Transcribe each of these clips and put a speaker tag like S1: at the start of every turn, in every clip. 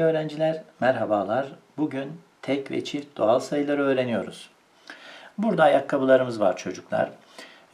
S1: Sevgili öğrenciler, merhabalar. Bugün tek ve çift doğal sayıları öğreniyoruz. Burada ayakkabılarımız var çocuklar.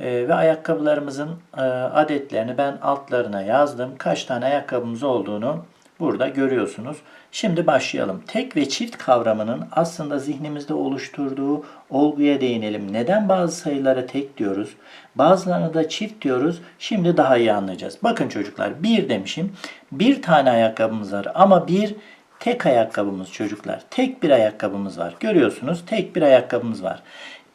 S1: Ee, ve ayakkabılarımızın e, adetlerini ben altlarına yazdım. Kaç tane ayakkabımız olduğunu burada görüyorsunuz. Şimdi başlayalım. Tek ve çift kavramının aslında zihnimizde oluşturduğu olguya değinelim. Neden bazı sayılara tek diyoruz? Bazılarına da çift diyoruz. Şimdi daha iyi anlayacağız. Bakın çocuklar bir demişim. Bir tane ayakkabımız var ama bir tek ayakkabımız çocuklar. Tek bir ayakkabımız var. Görüyorsunuz tek bir ayakkabımız var.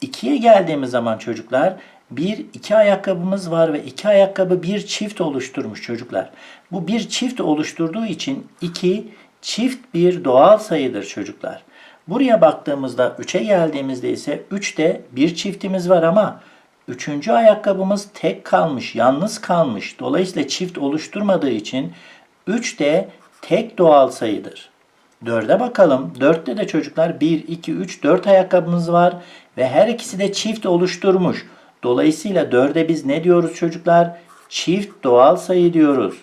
S1: İkiye geldiğimiz zaman çocuklar bir iki ayakkabımız var ve iki ayakkabı bir çift oluşturmuş çocuklar. Bu bir çift oluşturduğu için iki çift bir doğal sayıdır çocuklar. Buraya baktığımızda 3'e geldiğimizde ise 3'te bir çiftimiz var ama üçüncü ayakkabımız tek kalmış, yalnız kalmış. Dolayısıyla çift oluşturmadığı için 3 de tek doğal sayıdır. 4'e bakalım. 4'te de çocuklar 1, 2, 3, 4 ayakkabımız var ve her ikisi de çift oluşturmuş. Dolayısıyla 4'e biz ne diyoruz çocuklar? Çift doğal sayı diyoruz.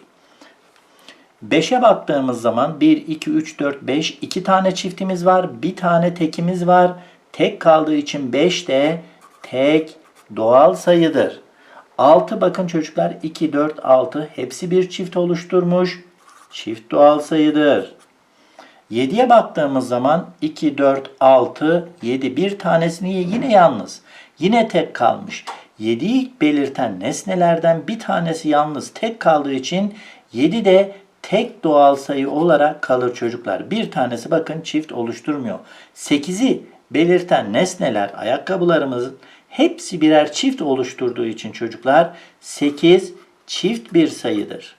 S1: 5'e baktığımız zaman 1, 2, 3, 4, 5 iki tane çiftimiz var. Bir tane tekimiz var. Tek kaldığı için 5 de tek doğal sayıdır. 6 bakın çocuklar 2, 4, 6 hepsi bir çift oluşturmuş. Çift doğal sayıdır. 7'ye baktığımız zaman 2, 4, 6, 7 bir tanesini yine yalnız. Yine tek kalmış. 7'yi belirten nesnelerden bir tanesi yalnız tek kaldığı için 7 de tek doğal sayı olarak kalır çocuklar. Bir tanesi bakın çift oluşturmuyor. 8'i belirten nesneler ayakkabılarımızın hepsi birer çift oluşturduğu için çocuklar 8 çift bir sayıdır.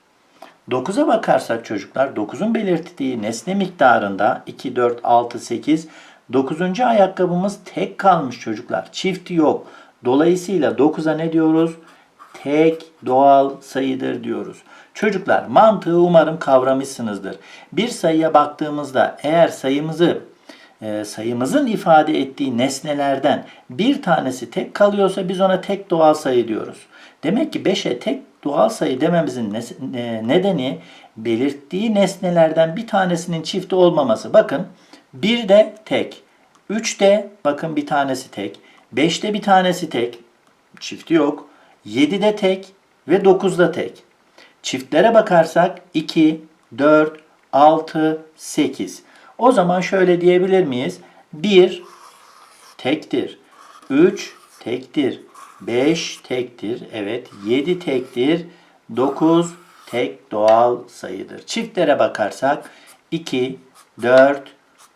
S1: 9'a bakarsak çocuklar 9'un belirttiği nesne miktarında 2, 4, 6, 8 9. ayakkabımız tek kalmış çocuklar. Çifti yok. Dolayısıyla 9'a ne diyoruz? Tek doğal sayıdır diyoruz. Çocuklar mantığı umarım kavramışsınızdır. Bir sayıya baktığımızda eğer sayımızı e, sayımızın ifade ettiği nesnelerden bir tanesi tek kalıyorsa biz ona tek doğal sayı diyoruz. Demek ki 5'e tek doğal sayı dememizin e, nedeni belirttiği nesnelerden bir tanesinin çifti olmaması. Bakın 1 de tek, 3 de bakın bir tanesi tek, 5'te bir tanesi tek, çifti yok, 7 de tek ve 9 da tek. Çiftlere bakarsak 2, 4, 6, 8. O zaman şöyle diyebilir miyiz? 1 tektir. 3 tektir. 5 tektir. Evet 7 tektir. 9 tek doğal sayıdır. Çiftlere bakarsak 2, 4,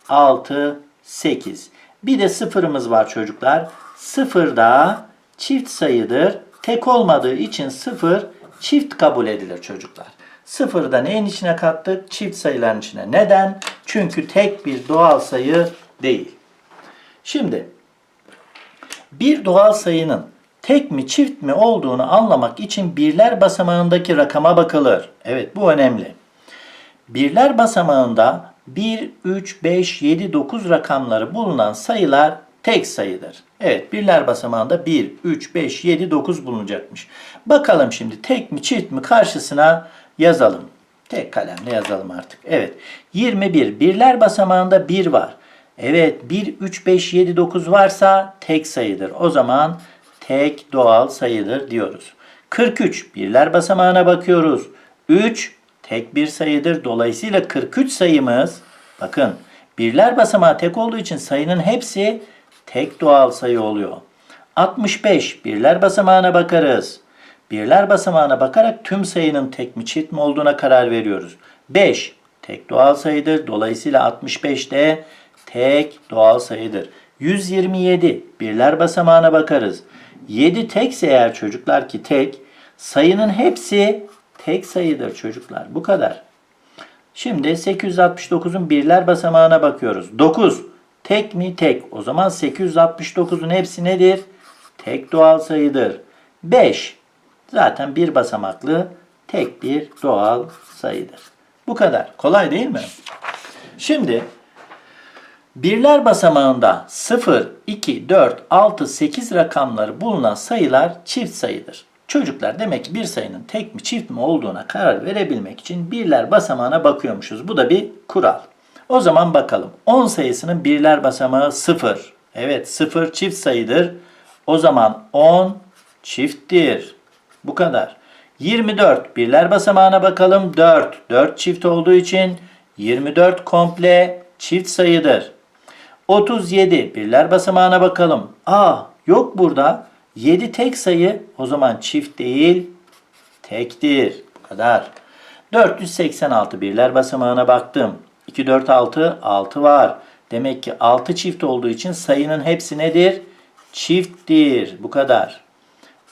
S1: 6, 8. Bir de sıfırımız var çocuklar. Sıfır da çift sayıdır. Tek olmadığı için sıfır çift kabul edilir çocuklar. Sıfırı da neyin içine kattık? Çift sayıların içine. Neden? Çünkü tek bir doğal sayı değil. Şimdi bir doğal sayının tek mi çift mi olduğunu anlamak için birler basamağındaki rakama bakılır. Evet bu önemli. Birler basamağında 1, 3, 5, 7, 9 rakamları bulunan sayılar tek sayıdır. Evet birler basamağında 1, 3, 5, 7, 9 bulunacakmış. Bakalım şimdi tek mi çift mi karşısına yazalım. Tek kalemle yazalım artık. Evet 21 birler basamağında 1 var. Evet 1, 3, 5, 7, 9 varsa tek sayıdır. O zaman tek doğal sayıdır diyoruz. 43 birler basamağına bakıyoruz. 3 tek bir sayıdır. Dolayısıyla 43 sayımız bakın birler basamağı tek olduğu için sayının hepsi tek doğal sayı oluyor. 65 birler basamağına bakarız. Birler basamağına bakarak tüm sayının tek mi çift mi olduğuna karar veriyoruz. 5 tek doğal sayıdır. Dolayısıyla 65 de tek doğal sayıdır. 127 birler basamağına bakarız. 7 tekse eğer çocuklar ki tek sayının hepsi tek sayıdır çocuklar. Bu kadar. Şimdi 869'un birler basamağına bakıyoruz. 9 tek mi? Tek. O zaman 869'un hepsi nedir? Tek doğal sayıdır. 5 zaten bir basamaklı tek bir doğal sayıdır. Bu kadar. Kolay değil mi? Şimdi birler basamağında 0, 2, 4, 6, 8 rakamları bulunan sayılar çift sayıdır. Çocuklar demek ki bir sayının tek mi çift mi olduğuna karar verebilmek için birler basamağına bakıyormuşuz. Bu da bir kural. O zaman bakalım. 10 sayısının birler basamağı 0. Evet 0 çift sayıdır. O zaman 10 çifttir. Bu kadar. 24 birler basamağına bakalım. 4. 4 çift olduğu için 24 komple çift sayıdır. 37 birler basamağına bakalım. Aa yok burada. 7 tek sayı o zaman çift değil tektir. Bu kadar. 486 birler basamağına baktım. 2, 4, 6, 6 var. Demek ki 6 çift olduğu için sayının hepsi nedir? Çifttir. Bu kadar.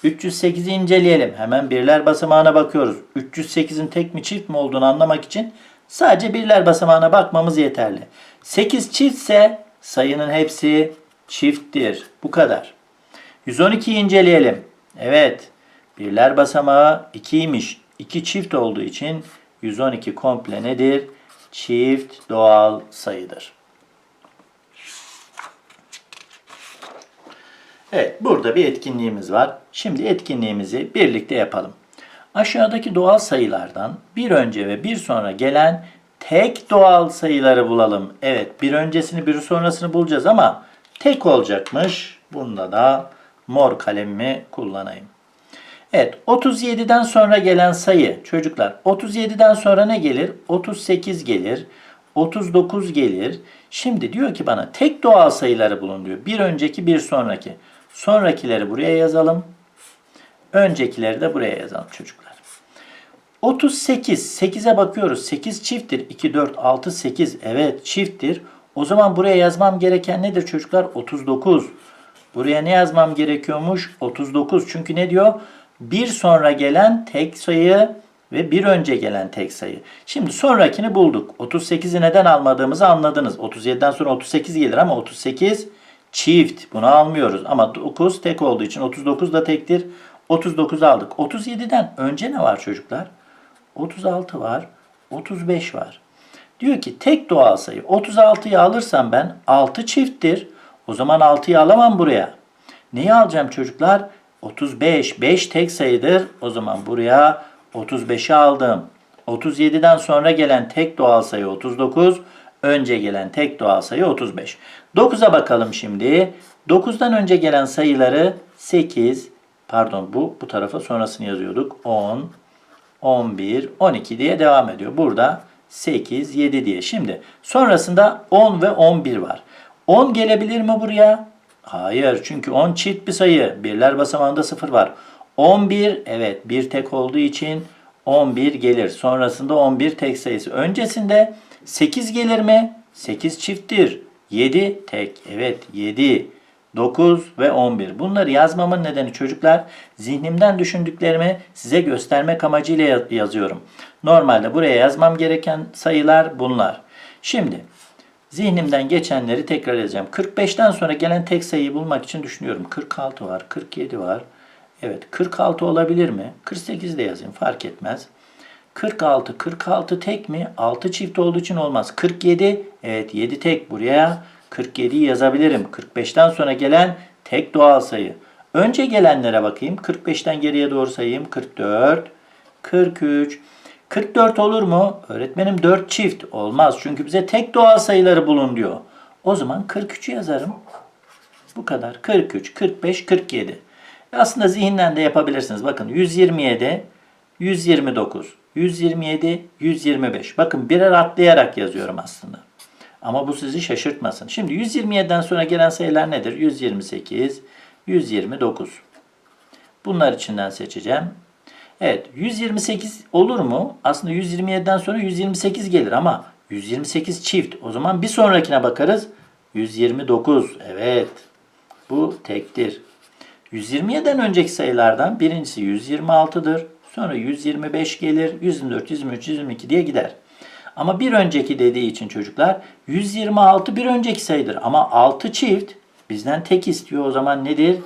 S1: 308'i inceleyelim. Hemen birler basamağına bakıyoruz. 308'in tek mi çift mi olduğunu anlamak için sadece birler basamağına bakmamız yeterli. 8 çiftse sayının hepsi çifttir. Bu kadar. 112'yi inceleyelim. Evet. Birler basamağı 2'ymiş. 2 çift olduğu için 112 komple nedir? Çift doğal sayıdır. Evet, burada bir etkinliğimiz var. Şimdi etkinliğimizi birlikte yapalım. Aşağıdaki doğal sayılardan bir önce ve bir sonra gelen tek doğal sayıları bulalım. Evet, bir öncesini bir sonrasını bulacağız ama tek olacakmış. Bunda da mor kalemimi kullanayım. Evet, 37'den sonra gelen sayı çocuklar. 37'den sonra ne gelir? 38 gelir. 39 gelir. Şimdi diyor ki bana tek doğal sayıları bulun diyor. Bir önceki bir sonraki. Sonrakileri buraya yazalım. Öncekileri de buraya yazalım çocuklar. 38. 8'e bakıyoruz. 8 çifttir. 2, 4, 6, 8. Evet çifttir. O zaman buraya yazmam gereken nedir çocuklar? 39. Buraya ne yazmam gerekiyormuş? 39. Çünkü ne diyor? Bir sonra gelen tek sayı ve bir önce gelen tek sayı. Şimdi sonrakini bulduk. 38'i neden almadığımızı anladınız. 37'den sonra 38 gelir ama 38 çift. Bunu almıyoruz. Ama 9 tek olduğu için 39 da tektir. 39 aldık. 37'den önce ne var çocuklar? 36 var. 35 var. Diyor ki tek doğal sayı 36'yı alırsam ben 6 çifttir. O zaman 6'yı alamam buraya. Neyi alacağım çocuklar? 35. 5 tek sayıdır. O zaman buraya 35'i aldım. 37'den sonra gelen tek doğal sayı 39. Önce gelen tek doğal sayı 35. 9'a bakalım şimdi. 9'dan önce gelen sayıları 8, pardon bu bu tarafa sonrasını yazıyorduk. 10, 11, 12 diye devam ediyor. Burada 8, 7 diye. Şimdi sonrasında 10 ve 11 var. 10 gelebilir mi buraya? Hayır çünkü 10 çift bir sayı. Birler basamağında 0 var. 11 evet bir tek olduğu için 11 gelir. Sonrasında 11 tek sayısı. Öncesinde 8 gelir mi? 8 çifttir. 7 tek. Evet 7. 9 ve 11. Bunları yazmamın nedeni çocuklar zihnimden düşündüklerimi size göstermek amacıyla ya- yazıyorum. Normalde buraya yazmam gereken sayılar bunlar. Şimdi zihnimden geçenleri tekrar yazacağım. 45'ten sonra gelen tek sayıyı bulmak için düşünüyorum. 46 var, 47 var. Evet 46 olabilir mi? 48 de yazayım fark etmez. 46, 46 tek mi? 6 çift olduğu için olmaz. 47, evet 7 tek buraya. 47'yi yazabilirim. 45'ten sonra gelen tek doğal sayı. Önce gelenlere bakayım. 45'ten geriye doğru sayayım. 44, 43. 44 olur mu? Öğretmenim 4 çift. Olmaz. Çünkü bize tek doğal sayıları bulun diyor. O zaman 43'ü yazarım. Bu kadar. 43, 45, 47. Aslında zihinden de yapabilirsiniz. Bakın 127, 129, 127, 125. Bakın birer atlayarak yazıyorum aslında. Ama bu sizi şaşırtmasın. Şimdi 127'den sonra gelen sayılar nedir? 128, 129. Bunlar içinden seçeceğim. Evet 128 olur mu? Aslında 127'den sonra 128 gelir ama 128 çift. O zaman bir sonrakine bakarız. 129. Evet. Bu tektir. 127'den önceki sayılardan birincisi 126'dır. Sonra 125 gelir. 124, 123, 122 diye gider. Ama bir önceki dediği için çocuklar 126 bir önceki sayıdır. Ama 6 çift bizden tek istiyor. O zaman nedir?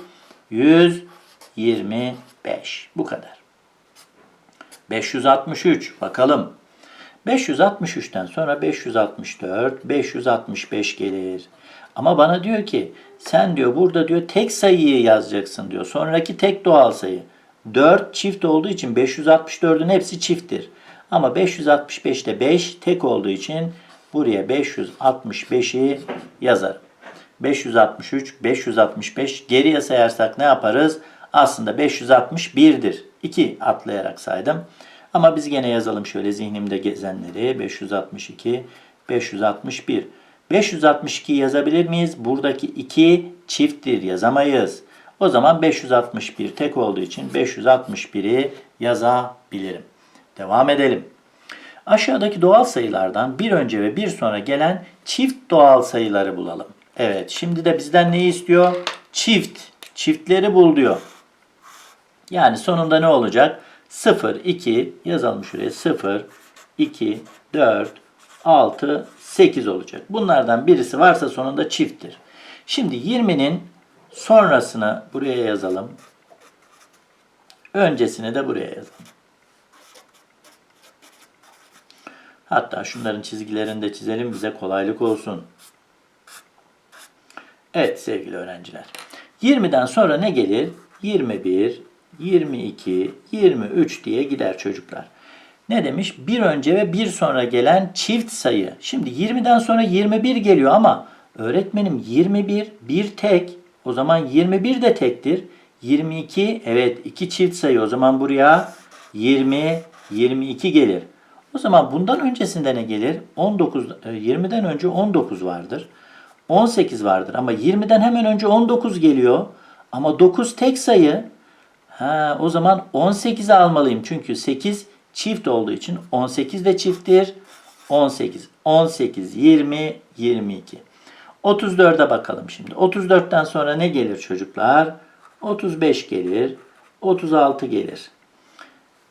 S1: 125. Bu kadar. 563 bakalım. 563'ten sonra 564, 565 gelir. Ama bana diyor ki sen diyor burada diyor tek sayıyı yazacaksın diyor. Sonraki tek doğal sayı. 4 çift olduğu için 564'ün hepsi çifttir. Ama 565'te 5 tek olduğu için Buraya 565'i yazarım. 563, 565 geriye sayarsak ne yaparız? Aslında 561'dir. 2 atlayarak saydım. Ama biz gene yazalım şöyle zihnimde gezenleri. 562, 561. 562 yazabilir miyiz? Buradaki 2 çifttir yazamayız. O zaman 561 tek olduğu için 561'i yazabilirim. Devam edelim. Aşağıdaki doğal sayılardan bir önce ve bir sonra gelen çift doğal sayıları bulalım. Evet, şimdi de bizden neyi istiyor? Çift. Çiftleri bul diyor. Yani sonunda ne olacak? 0, 2 yazalım şuraya. 0, 2, 4, 6, 8 olacak. Bunlardan birisi varsa sonunda çifttir. Şimdi 20'nin sonrasını buraya yazalım. Öncesini de buraya yazalım. Hatta şunların çizgilerini de çizelim bize kolaylık olsun. Evet sevgili öğrenciler. 20'den sonra ne gelir? 21, 22, 23 diye gider çocuklar. Ne demiş? Bir önce ve bir sonra gelen çift sayı. Şimdi 20'den sonra 21 geliyor ama öğretmenim 21 bir tek. O zaman 21 de tektir. 22 evet iki çift sayı. O zaman buraya 20, 22 gelir. O zaman bundan öncesinde ne gelir? 19 20'den e, önce 19 vardır. 18 vardır ama 20'den hemen önce 19 geliyor. Ama 9 tek sayı. Ha, o zaman 18'i almalıyım. Çünkü 8 çift olduğu için 18 de çifttir. 18, 18, 20, 22. 34'e bakalım şimdi. 34'ten sonra ne gelir çocuklar? 35 gelir. 36 gelir.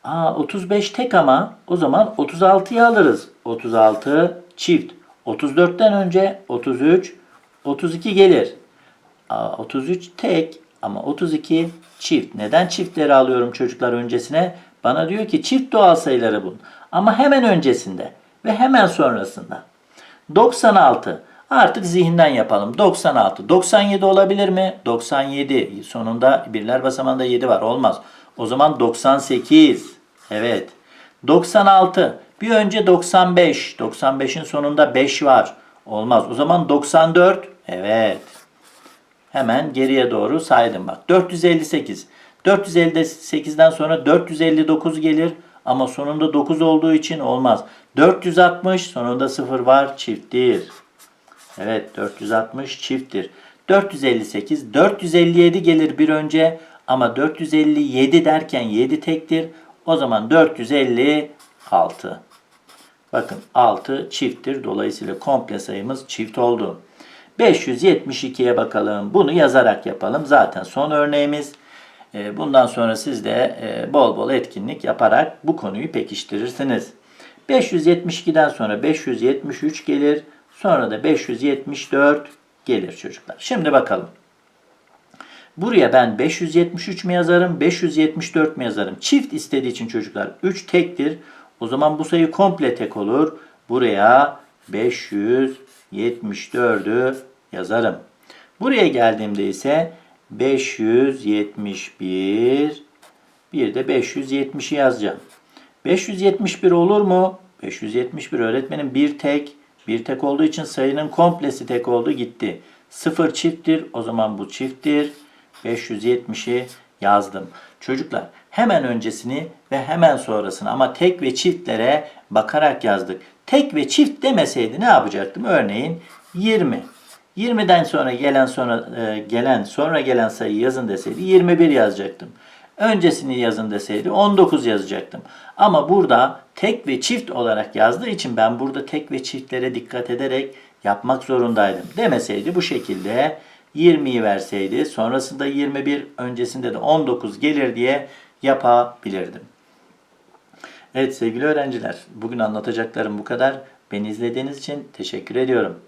S1: Aa 35 tek ama o zaman 36'yı alırız. 36 çift. 34'ten önce 33, 32 gelir. Aa, 33 tek ama 32 çift. Neden çiftleri alıyorum çocuklar öncesine? Bana diyor ki çift doğal sayıları bul. Ama hemen öncesinde ve hemen sonrasında. 96. Artık zihinden yapalım. 96. 97 olabilir mi? 97. Sonunda birler basamağında 7 var. Olmaz. O zaman 98. Evet. 96. Bir önce 95. 95'in sonunda 5 var. Olmaz. O zaman 94. Evet. Hemen geriye doğru saydım bak. 458. 458'den sonra 459 gelir ama sonunda 9 olduğu için olmaz. 460 sonunda 0 var çifttir. Evet 460 çifttir. 458 457 gelir bir önce ama 457 derken 7 tektir. O zaman 456. Bakın 6 çifttir. Dolayısıyla komple sayımız çift oldu. 572'ye bakalım. Bunu yazarak yapalım. Zaten son örneğimiz. Ee, bundan sonra siz de e, bol bol etkinlik yaparak bu konuyu pekiştirirsiniz. 572'den sonra 573 gelir. Sonra da 574 gelir çocuklar. Şimdi bakalım. Buraya ben 573 mi yazarım, 574 mi yazarım? Çift istediği için çocuklar 3 tektir. O zaman bu sayı komple tek olur. Buraya 574'ü yazarım. Buraya geldiğimde ise 571 bir de 570'i yazacağım. 571 olur mu? 571 öğretmenim bir tek. Bir tek olduğu için sayının komplesi tek oldu gitti. 0 çifttir. O zaman bu çifttir. 570'i yazdım. Çocuklar hemen öncesini ve hemen sonrasını ama tek ve çiftlere bakarak yazdık. Tek ve çift demeseydi ne yapacaktım? Örneğin 20. 20'den sonra gelen sonra e, gelen sonra gelen sayı yazın deseydi 21 yazacaktım. Öncesini yazın deseydi 19 yazacaktım. Ama burada tek ve çift olarak yazdığı için ben burada tek ve çiftlere dikkat ederek yapmak zorundaydım. Demeseydi bu şekilde 20'yi verseydi sonrasında 21 öncesinde de 19 gelir diye yapabilirdim. Evet sevgili öğrenciler bugün anlatacaklarım bu kadar. Beni izlediğiniz için teşekkür ediyorum.